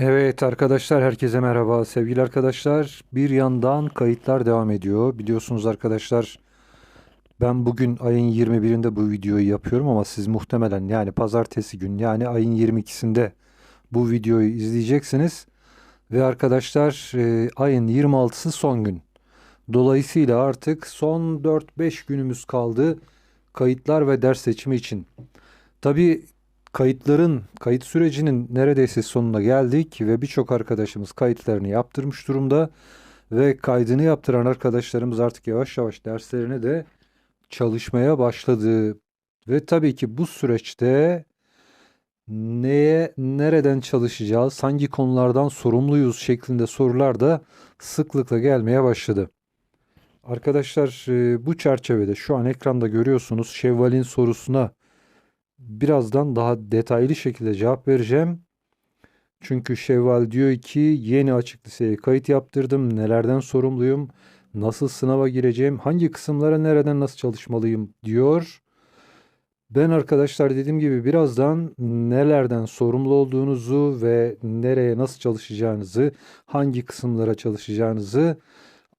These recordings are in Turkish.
Evet arkadaşlar herkese merhaba. Sevgili arkadaşlar bir yandan kayıtlar devam ediyor. Biliyorsunuz arkadaşlar ben bugün ayın 21'inde bu videoyu yapıyorum ama siz muhtemelen yani pazartesi gün yani ayın 22'sinde bu videoyu izleyeceksiniz. Ve arkadaşlar e, ayın 26'sı son gün. Dolayısıyla artık son 4-5 günümüz kaldı kayıtlar ve ders seçimi için. Tabii kayıtların, kayıt sürecinin neredeyse sonuna geldik ve birçok arkadaşımız kayıtlarını yaptırmış durumda ve kaydını yaptıran arkadaşlarımız artık yavaş yavaş derslerine de çalışmaya başladı. Ve tabii ki bu süreçte neye, nereden çalışacağız, hangi konulardan sorumluyuz şeklinde sorular da sıklıkla gelmeye başladı. Arkadaşlar e, bu çerçevede şu an ekranda görüyorsunuz Şevval'in sorusuna birazdan daha detaylı şekilde cevap vereceğim. Çünkü Şevval diyor ki yeni açık liseye kayıt yaptırdım. Nelerden sorumluyum? Nasıl sınava gireceğim? Hangi kısımlara nereden nasıl çalışmalıyım diyor. Ben arkadaşlar dediğim gibi birazdan nelerden sorumlu olduğunuzu ve nereye nasıl çalışacağınızı, hangi kısımlara çalışacağınızı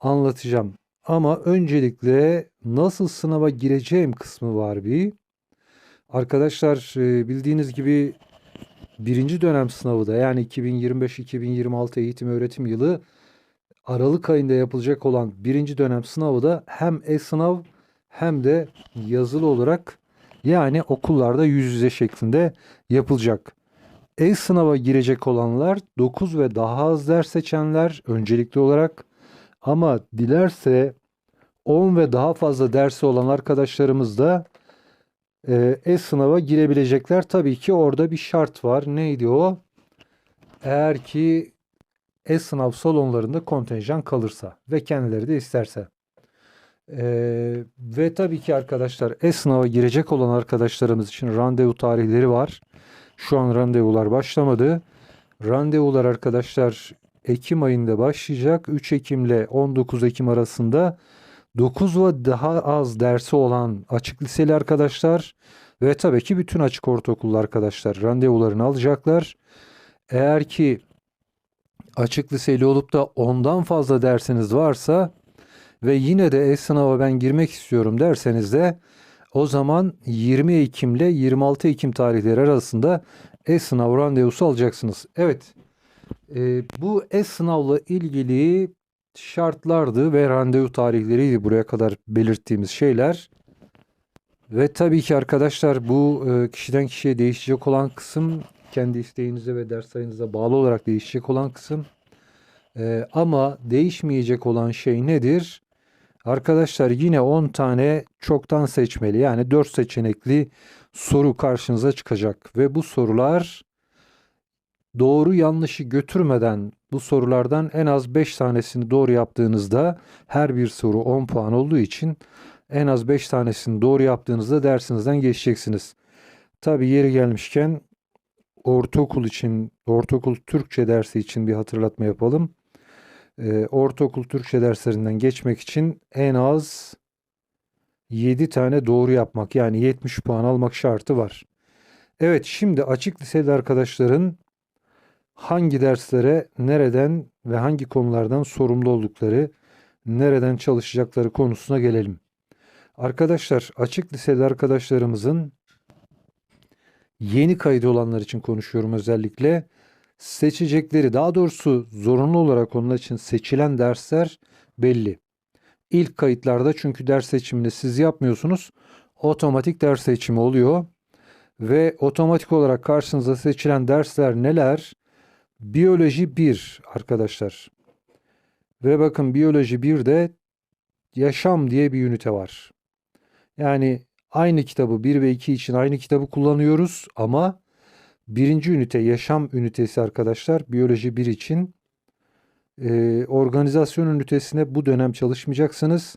anlatacağım. Ama öncelikle nasıl sınava gireceğim kısmı var bir. Arkadaşlar e, bildiğiniz gibi birinci dönem sınavı da yani 2025-2026 eğitim öğretim yılı Aralık ayında yapılacak olan birinci dönem sınavı da hem e-sınav hem de yazılı olarak yani okullarda yüz yüze şeklinde yapılacak. E-sınava girecek olanlar 9 ve daha az ders seçenler öncelikli olarak ama dilerse 10 ve daha fazla dersi olan arkadaşlarımız da e-sınava girebilecekler. Tabii ki orada bir şart var. Neydi o? Eğer ki e-sınav salonlarında kontenjan kalırsa ve kendileri de isterse. Ee, ve tabii ki arkadaşlar e-sınava girecek olan arkadaşlarımız için randevu tarihleri var. Şu an randevular başlamadı. Randevular arkadaşlar Ekim ayında başlayacak. 3 Ekim ile 19 Ekim arasında 9 ve daha az dersi olan açık liseli arkadaşlar ve tabii ki bütün açık ortaokullu arkadaşlar randevularını alacaklar. Eğer ki açık liseli olup da ondan fazla dersiniz varsa ve yine de e-sınava ben girmek istiyorum derseniz de o zaman 20 Ekim ile 26 Ekim tarihleri arasında e-sınav randevusu alacaksınız. Evet, e, bu e-sınavla ilgili şartlardı ve randevu tarihleriydi buraya kadar belirttiğimiz şeyler. Ve tabii ki arkadaşlar bu e, kişiden kişiye değişecek olan kısım kendi isteğinize ve ders sayınıza bağlı olarak değişecek olan kısım. E, ama değişmeyecek olan şey nedir? Arkadaşlar yine 10 tane çoktan seçmeli yani 4 seçenekli soru karşınıza çıkacak ve bu sorular doğru yanlışı götürmeden bu sorulardan en az 5 tanesini doğru yaptığınızda her bir soru 10 puan olduğu için en az 5 tanesini doğru yaptığınızda dersinizden geçeceksiniz. Tabi yeri gelmişken ortaokul için, ortaokul Türkçe dersi için bir hatırlatma yapalım. Ee, ortaokul Türkçe derslerinden geçmek için en az 7 tane doğru yapmak yani 70 puan almak şartı var. Evet şimdi açık liseli arkadaşların hangi derslere nereden ve hangi konulardan sorumlu oldukları, nereden çalışacakları konusuna gelelim. Arkadaşlar açık liseli arkadaşlarımızın yeni kaydı olanlar için konuşuyorum özellikle. Seçecekleri daha doğrusu zorunlu olarak onlar için seçilen dersler belli. İlk kayıtlarda çünkü ders seçimini siz yapmıyorsunuz. Otomatik ders seçimi oluyor. Ve otomatik olarak karşınıza seçilen dersler neler? Biyoloji 1 arkadaşlar. Ve bakın biyoloji 1'de yaşam diye bir ünite var. Yani aynı kitabı 1 ve 2 için aynı kitabı kullanıyoruz ama birinci ünite yaşam ünitesi arkadaşlar biyoloji 1 için e, organizasyon ünitesine bu dönem çalışmayacaksınız.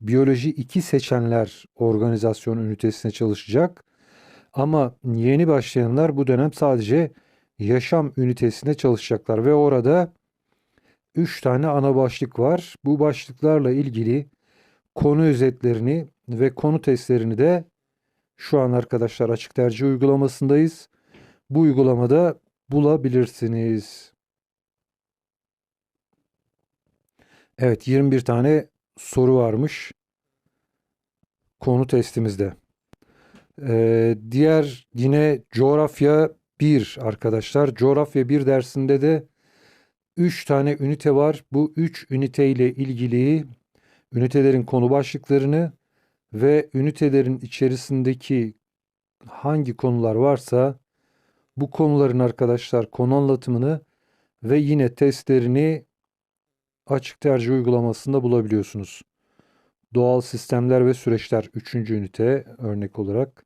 Biyoloji 2 seçenler organizasyon ünitesine çalışacak. Ama yeni başlayanlar bu dönem sadece yaşam ünitesinde çalışacaklar ve orada 3 tane ana başlık var. Bu başlıklarla ilgili konu özetlerini ve konu testlerini de şu an arkadaşlar açık tercih uygulamasındayız. Bu uygulamada bulabilirsiniz. Evet 21 tane soru varmış konu testimizde. Ee, diğer yine coğrafya 1 arkadaşlar. Coğrafya 1 dersinde de 3 tane ünite var. Bu 3 ünite ile ilgili ünitelerin konu başlıklarını ve ünitelerin içerisindeki hangi konular varsa bu konuların arkadaşlar konu anlatımını ve yine testlerini açık tercih uygulamasında bulabiliyorsunuz. Doğal sistemler ve süreçler 3. ünite örnek olarak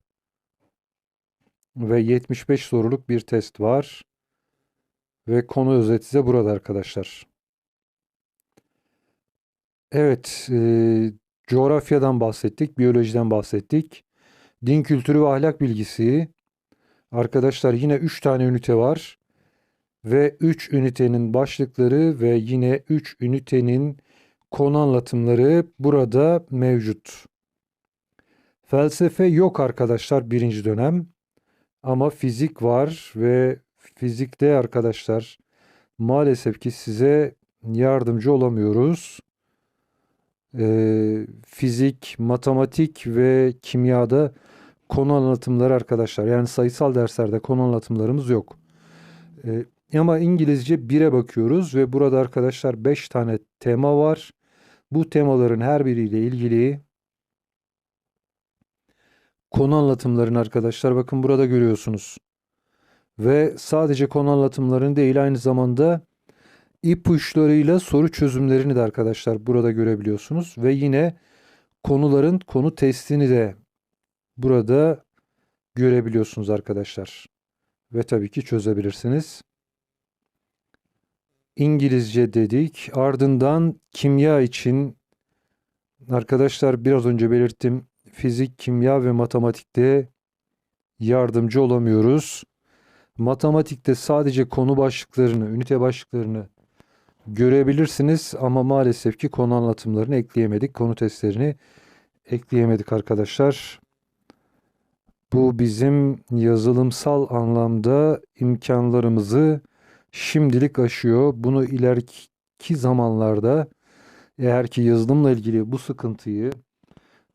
ve 75 soruluk bir test var. Ve konu özeti de burada arkadaşlar. Evet, e, coğrafyadan bahsettik, biyolojiden bahsettik. Din kültürü ve ahlak bilgisi. Arkadaşlar yine 3 tane ünite var. Ve 3 ünitenin başlıkları ve yine 3 ünitenin konu anlatımları burada mevcut. Felsefe yok arkadaşlar birinci dönem. Ama fizik var ve fizikte arkadaşlar maalesef ki size yardımcı olamıyoruz. Ee, fizik, matematik ve kimyada konu anlatımları arkadaşlar. Yani sayısal derslerde konu anlatımlarımız yok. Ee, ama İngilizce 1'e bakıyoruz ve burada arkadaşlar 5 tane tema var. Bu temaların her biriyle ilgili konu anlatımlarını arkadaşlar bakın burada görüyorsunuz. Ve sadece konu anlatımlarını değil aynı zamanda ipuçlarıyla soru çözümlerini de arkadaşlar burada görebiliyorsunuz. Ve yine konuların konu testini de burada görebiliyorsunuz arkadaşlar. Ve tabii ki çözebilirsiniz. İngilizce dedik. Ardından kimya için arkadaşlar biraz önce belirttim. Fizik, kimya ve matematikte yardımcı olamıyoruz. Matematikte sadece konu başlıklarını, ünite başlıklarını görebilirsiniz ama maalesef ki konu anlatımlarını ekleyemedik. Konu testlerini ekleyemedik arkadaşlar. Bu bizim yazılımsal anlamda imkanlarımızı şimdilik aşıyor. Bunu ileriki zamanlarda eğer ki yazılımla ilgili bu sıkıntıyı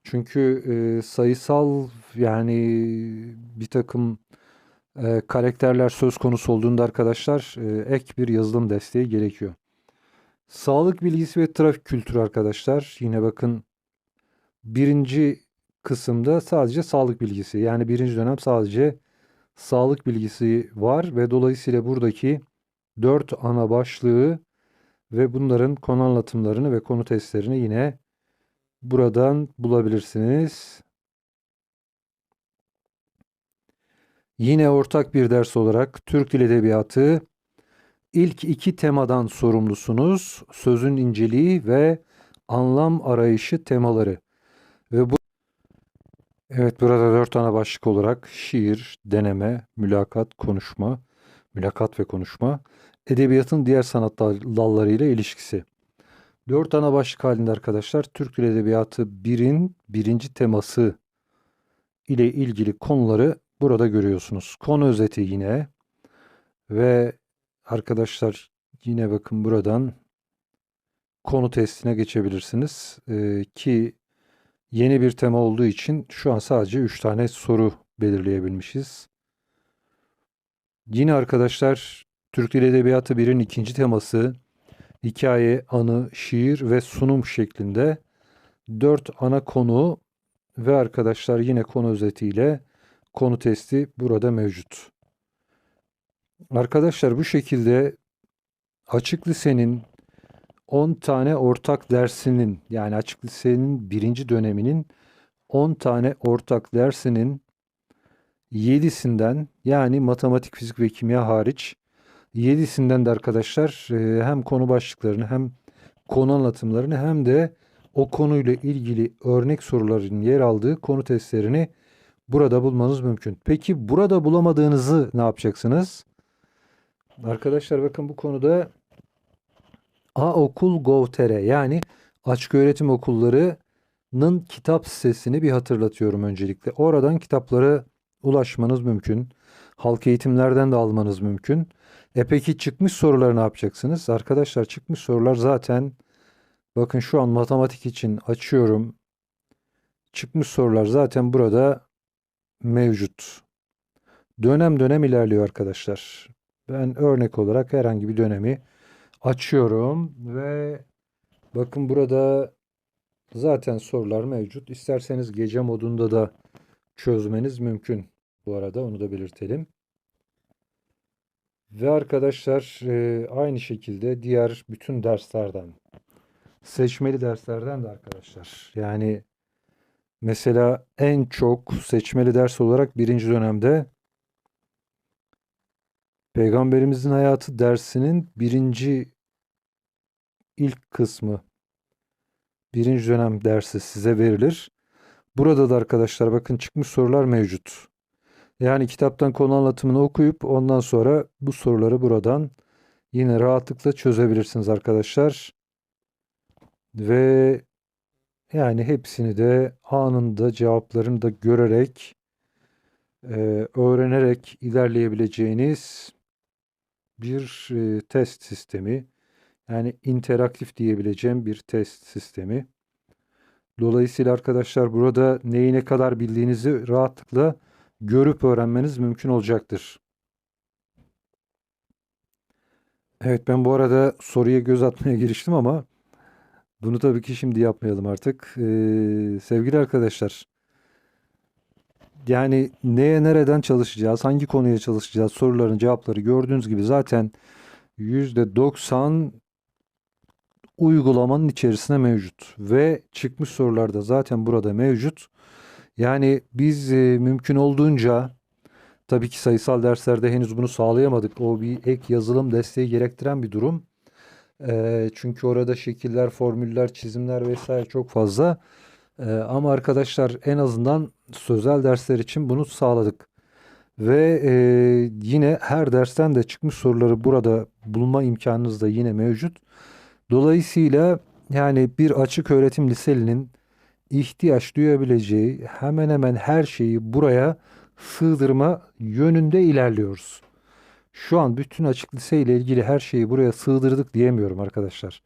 çünkü e, sayısal yani bir takım e, karakterler söz konusu olduğunda arkadaşlar e, ek bir yazılım desteği gerekiyor. Sağlık bilgisi ve trafik kültürü arkadaşlar. Yine bakın birinci kısımda sadece sağlık bilgisi. Yani birinci dönem sadece sağlık bilgisi var ve dolayısıyla buradaki dört ana başlığı ve bunların konu anlatımlarını ve konu testlerini yine buradan bulabilirsiniz. Yine ortak bir ders olarak Türk Dil Edebiyatı ilk iki temadan sorumlusunuz. Sözün inceliği ve anlam arayışı temaları. Ve bu Evet burada dört tane başlık olarak şiir, deneme, mülakat, konuşma, mülakat ve konuşma, edebiyatın diğer sanat dallarıyla ilişkisi. Dört ana başlık halinde arkadaşlar Türk Dil Edebiyatı 1'in birinci teması ile ilgili konuları burada görüyorsunuz. Konu özeti yine ve arkadaşlar yine bakın buradan konu testine geçebilirsiniz. Ee, ki yeni bir tema olduğu için şu an sadece 3 tane soru belirleyebilmişiz. Yine arkadaşlar Türk Dil Edebiyatı 1'in ikinci teması hikaye, anı, şiir ve sunum şeklinde dört ana konu ve arkadaşlar yine konu özetiyle konu testi burada mevcut. Arkadaşlar bu şekilde açık lisenin 10 tane ortak dersinin yani açık lisenin birinci döneminin 10 tane ortak dersinin 7'sinden yani matematik, fizik ve kimya hariç 7'sinden de arkadaşlar e, hem konu başlıklarını hem konu anlatımlarını hem de o konuyla ilgili örnek soruların yer aldığı konu testlerini burada bulmanız mümkün. Peki burada bulamadığınızı ne yapacaksınız? Arkadaşlar bakın bu konuda aokul.gov.tr yani açık öğretim okullarının kitap sitesini bir hatırlatıyorum öncelikle. Oradan kitaplara ulaşmanız mümkün. halk eğitimlerden de almanız mümkün. E peki çıkmış soruları ne yapacaksınız? Arkadaşlar çıkmış sorular zaten bakın şu an matematik için açıyorum. Çıkmış sorular zaten burada mevcut. Dönem dönem ilerliyor arkadaşlar. Ben örnek olarak herhangi bir dönemi açıyorum ve bakın burada zaten sorular mevcut. İsterseniz gece modunda da çözmeniz mümkün. Bu arada onu da belirtelim. Ve arkadaşlar e, aynı şekilde diğer bütün derslerden seçmeli derslerden de arkadaşlar yani mesela en çok seçmeli ders olarak birinci dönemde Peygamberimizin hayatı dersinin birinci ilk kısmı birinci dönem dersi size verilir. Burada da arkadaşlar bakın çıkmış sorular mevcut. Yani kitaptan konu anlatımını okuyup ondan sonra bu soruları buradan yine rahatlıkla çözebilirsiniz arkadaşlar. Ve yani hepsini de anında cevaplarını da görerek e, öğrenerek ilerleyebileceğiniz bir e, test sistemi. Yani interaktif diyebileceğim bir test sistemi. Dolayısıyla arkadaşlar burada neyi ne kadar bildiğinizi rahatlıkla görüp öğrenmeniz mümkün olacaktır. Evet ben bu arada soruya göz atmaya giriştim ama bunu tabii ki şimdi yapmayalım artık. Ee, sevgili arkadaşlar yani neye nereden çalışacağız, hangi konuya çalışacağız soruların cevapları gördüğünüz gibi zaten %90 uygulamanın içerisinde mevcut ve çıkmış sorularda zaten burada mevcut. Yani biz e, mümkün olduğunca tabii ki sayısal derslerde henüz bunu sağlayamadık. O bir ek yazılım desteği gerektiren bir durum. E, çünkü orada şekiller, formüller, çizimler vesaire çok fazla. E, ama arkadaşlar en azından sözel dersler için bunu sağladık. Ve e, yine her dersten de çıkmış soruları burada bulma imkanınız da yine mevcut. Dolayısıyla yani bir açık öğretim liselinin ihtiyaç duyabileceği hemen hemen her şeyi buraya sığdırma yönünde ilerliyoruz. Şu an bütün açık lise ile ilgili her şeyi buraya sığdırdık diyemiyorum arkadaşlar.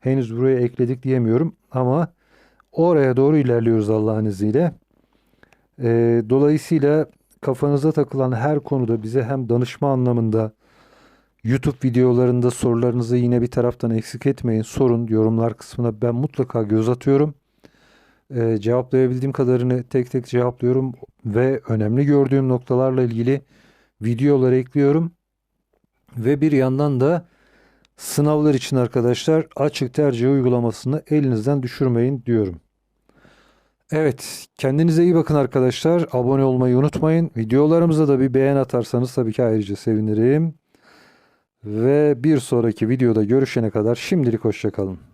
Henüz buraya ekledik diyemiyorum ama oraya doğru ilerliyoruz Allah'ın izniyle. Ee, dolayısıyla kafanıza takılan her konuda bize hem danışma anlamında YouTube videolarında sorularınızı yine bir taraftan eksik etmeyin. Sorun yorumlar kısmına ben mutlaka göz atıyorum. Ee, cevaplayabildiğim kadarını tek tek cevaplıyorum ve önemli gördüğüm noktalarla ilgili videolar ekliyorum. Ve bir yandan da sınavlar için arkadaşlar açık tercih uygulamasını elinizden düşürmeyin diyorum. Evet, kendinize iyi bakın arkadaşlar. Abone olmayı unutmayın. Videolarımıza da bir beğen atarsanız tabii ki ayrıca sevinirim. Ve bir sonraki videoda görüşene kadar şimdilik hoşçakalın.